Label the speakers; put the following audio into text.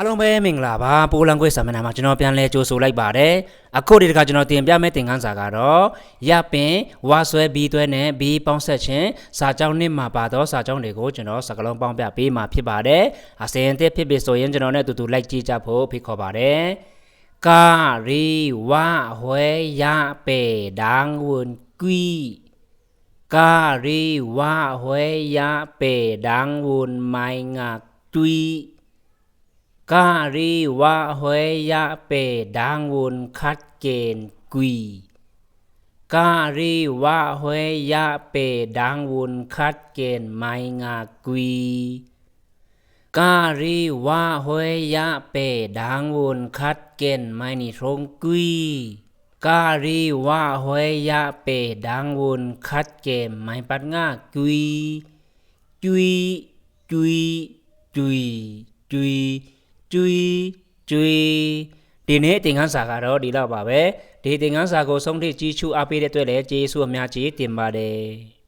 Speaker 1: အားလုံးပဲမင်္ဂလာပါပိုလန်ခွေစာမျက်နှာမှာကျွန်တော်ပြန်လဲကြိုဆိုလိုက်ပါတယ်အခုဒီတခါကျွန်တော်တင်ပြမယ့်သင်ခန်းစာကတော့ရပင်ဝါဆွဲဘီသွဲနဲ့ဘီပေါင်းဆက်ခြင်းစာကြောင်းနှစ်မှာပါသောစာကြောင်းတွေကိုကျွန်တော်စကလုံးပေါင်းပြပေးမှာဖြစ်ပါတယ်အစရင်တစ်ဖြစ်ဖြစ်ဆိုရင်ကျွန်တော်နဲ့အတူတူလိုက်ကြည့်ကြဖို့ဖိတ်ခေါ်ပါတယ်ကာရီဝဟွဲရပေဒန်းဝန်ကွီကာရီဝဟွဲရပေဒန်းဝန်မိုင်ငါတွီ กาลีวะเวยะเปดังวุนคัดเกณฑ์กุยกาลีวะเวยะเปดังวุนคัดเกณฑ์ไมงากุีกาลีวะเวยะเปดังวุนคัดเกณฑ์ไมนิทรงกุีกาลีวะเวยะเปดังวุนคัดเกณฑ์ไมปัดงากุีจุยจุยจุยจุย ကျွီကျွီဒီနေ့သင်ခန်းစာကတော့ဒီလောက်ပါပဲဒီသင်ခန်းစာကိုဆုံးထိကြီးချူအားပေးတဲ့အတွက်လည်းကျေးဇူးအများကြီးတင်ပါတယ်